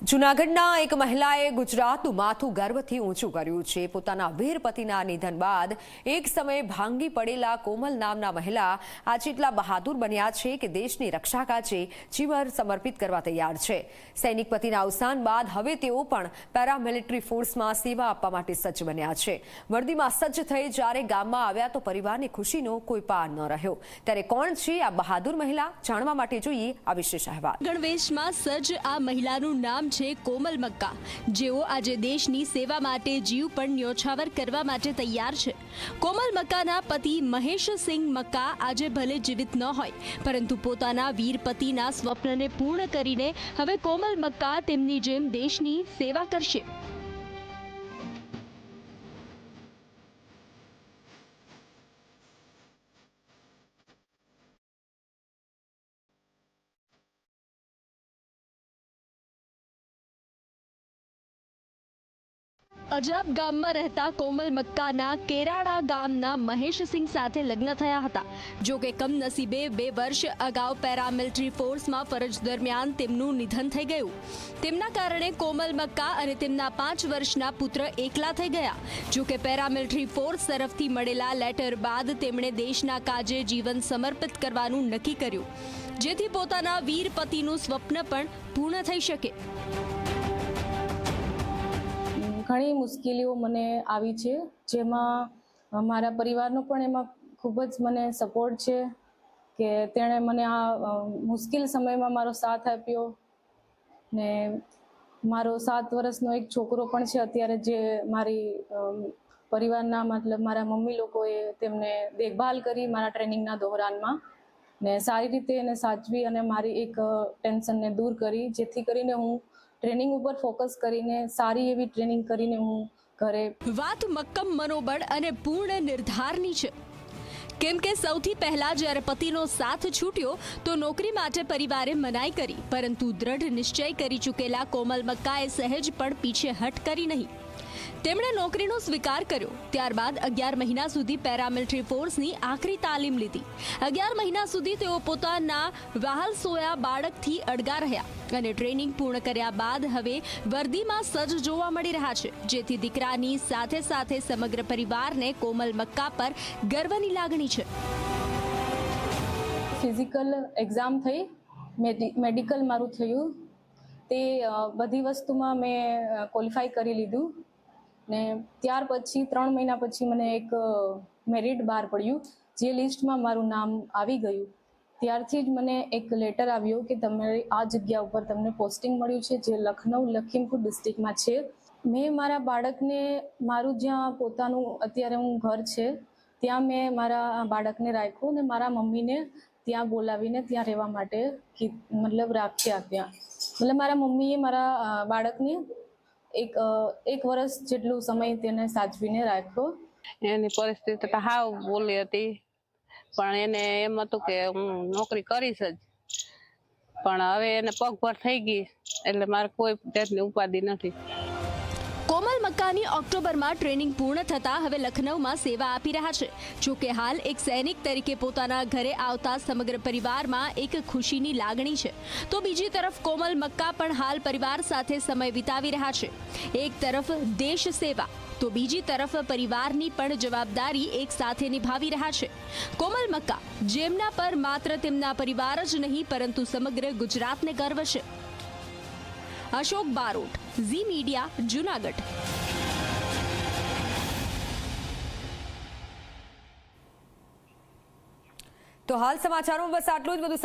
જૂનાગઢના એક મહિલાએ ગુજરાતનું માથું ગર્વથી ઊંચું કર્યું છે. પોતાના વીર પતિના નિધન બાદ એક સમયે ભાંગી પડેલા કોમલ નામના મહિલા આજે એટલા બહાદુર બન્યા છે કે દેશની રક્ષા કાજે જીવન સમર્પિત કરવા તૈયાર છે. સૈનિક પતિના અવસાન બાદ હવે તેઓ પણ પેરામિલિટરી ફોર્સમાં સેવા આપવા માટે સજ્જ બન્યા છે. વર્દીમાં સજ્જ થઈ જ્યારે ગામમાં આવ્યા તો પરિવારની ખુશીનો કોઈ પાર ન રહ્યો. ત્યારે કોણ છે આ બહાદુર મહિલા? જાણવા માટે જોઈએ આ વિશેષ અહેવાલ. ગણવેશમાં સજ્જ આ મહિલાનું નામ છે કોમલ મક્કા. જેઓ આજે દેશની સેવા માટે જીવ પણ ન્યોછાવર કરવા માટે તૈયાર છે. કોમલ મક્કાના પતિ મહેશ સિંહ મક્કા આજે ભલે જીવિત ન હોય, પરંતુ પોતાના વીર પતિના સ્વપ્નને પૂર્ણ કરીને હવે કોમલ મક્કા તેમની જેમ દેશની સેવા કરશે. અજાબ ગામમાં રહેતા કોમલ મક્કાના કેરાડા ગામના મહેશસિંહ સાથે લગ્ન થયા હતા. જો કે કમનસીબે બે વર્ષ અગાઉ પેરામિલિટરી ફોર્સમાં ફરજ દરમિયાન તેમનું નિધન થઈ ગયું. તેમના કારણે કોમલ મક્કા અને તેમના પાંચ વર્ષના પુત્ર એકલા થઈ ગયા. જો કે પેરામિલિટરી ફોર્સ તરફથી મળેલા લેટર બાદ તેમણે દેશના કાજે જીવન સમર્પિત કરવાનું નક્કી કર્યું. જેથી પોતાના વીર પતિનું સ્વપ્ન પણ પૂર્ણ થઈ શકે. ઘણી મુશ્કેલીઓ મને આવી છે, જેમાં મારા પરિવારનો પણ એમાં ખૂબ જ મને સપોર્ટ છે કે તેણે મને આ મુશ્કેલ સમયમાં મારો સાથ આપ્યો ને મારો સાત વર્ષનો એક છોકરો પણ છે અત્યારે જે મારી પરિવારના મતલબ મારા મમ્મી લોકોએ તેમને દેખભાલ કરી મારા ટ્રેનિંગના દોરાનમાં ને સારી રીતે એને સાચવી અને મારી એક ટેન્શનને દૂર કરી, જેથી કરીને હું ટ્રેનિંગ ઉપર ફોકસ કરીને, સારી એવી ટ્રેનિંગ કરીને હું ઘરે વાત મક્કમ મનોબળ અને પૂર્ણ નિર્ધારની છે. કેમ કે સૌથી પહેલા જ્યારે પતિનો સાથ છૂટ્યો, તો નોકરી માટે પરિવારે મનાઈ કરી, પરંતુ દ્રઢ નિશ્ચય કરી ચૂકેલા કોમલ મક્કાએ સહેજ પણ પીછે હટ કરી નહીં. તેમણે નોકરીનો સ્વીકાર કર્યો. ત્યારબાદ અગિયાર મહિના સુધી પેરામિલિટરી ફોર્સની આખરી તાલીમ લીધી. અગિયાર મહિના સુધી તેઓ પોતાના વાહલ સોયા બાળકથી અડગા રહ્યા અને ટ્રેનિંગ પૂર્ણ કર્યા બાદ હવે વર્દીમાં સજ્જ જોવા મળી રહ્યા છે. જેથી દીકરાની સાથે સાથે સમગ્ર પરિવારને કોમલ મક્કા પર ગર્વની લાગણી છે. ફિઝિકલ એક્ઝામ થઈ, મેડિ- મેડિકલ મારું થયું. તે બધી વસ્તુમાં મેં ક્વોલિફાય કરી લીધું. ને ત્યાર પછી, ત્રણ મહિના પછી મને એક મેરિટ બહાર પડ્યું, જે લિસ્ટમાં મારું નામ આવી ગયું. ત્યારથી જ મને એક લેટર આવ્યો કે તમારી આ જગ્યા ઉપર તમને પોસ્ટિંગ મળ્યું છે, જે લખનઉ, લખીમપુર ડિસ્ટ્રિક્ટમાં છે. મેં મારા બાળકને, મારું જ્યાં પોતાનું અત્યારે હું ઘર છે, ત્યાં મેં મારા બાળકને રાખ્યું અને મારા મમ્મીને ત્યાં બોલાવીને ત્યાં રહેવા માટે મતલબ રાખ્યા ત્યાં. મતલબ મારા મમ્મીએ મારા બાળકને એક એક વર્ષ જેટલું સમય તેને સાચવીને રાખ્યો. એની પરિસ્થિતિ તો હાવ બોલી હતી. પણ એને એમ હતું કે હું નોકરી કરીશ જ. પણ હવે એને પગભર થઈ ગઈ. એટલે મારે કોઈ જાતની ઉપાધિ નથી. કોમલ મક્કાની ઓક્ટોબરમાં ટ્રેનિંગ પૂર્ણ થતા હવે લખનૌમાં સેવા આપી રહ્યા છે. જોકે હાલ એક સૈનિક તરીકે પોતાના ઘરે આવતા સમગ્ર પરિવારમાં એક ખુશીની લાગણી છે. તો બીજી તરફ કોમલ મક્કા પણ હાલ પરિવાર સાથે સમય વિતાવી રહ્યા છે. એક તરફ દેશ સેવા, તો બીજી તરફ પરિવારની પણ જવાબદારી એક સાથે નિભાવી રહ્યા છે. કોમલ મક્કા જેમના પર માત્ર તેમના પરિવાર જ નહીં, પરંતુ સમગ્ર ગુજરાતને ગર્વ છે. Ashok Barot Zee media Junagadh. તો હાલ સમાચારોમાં બસ આટલું જ. બધું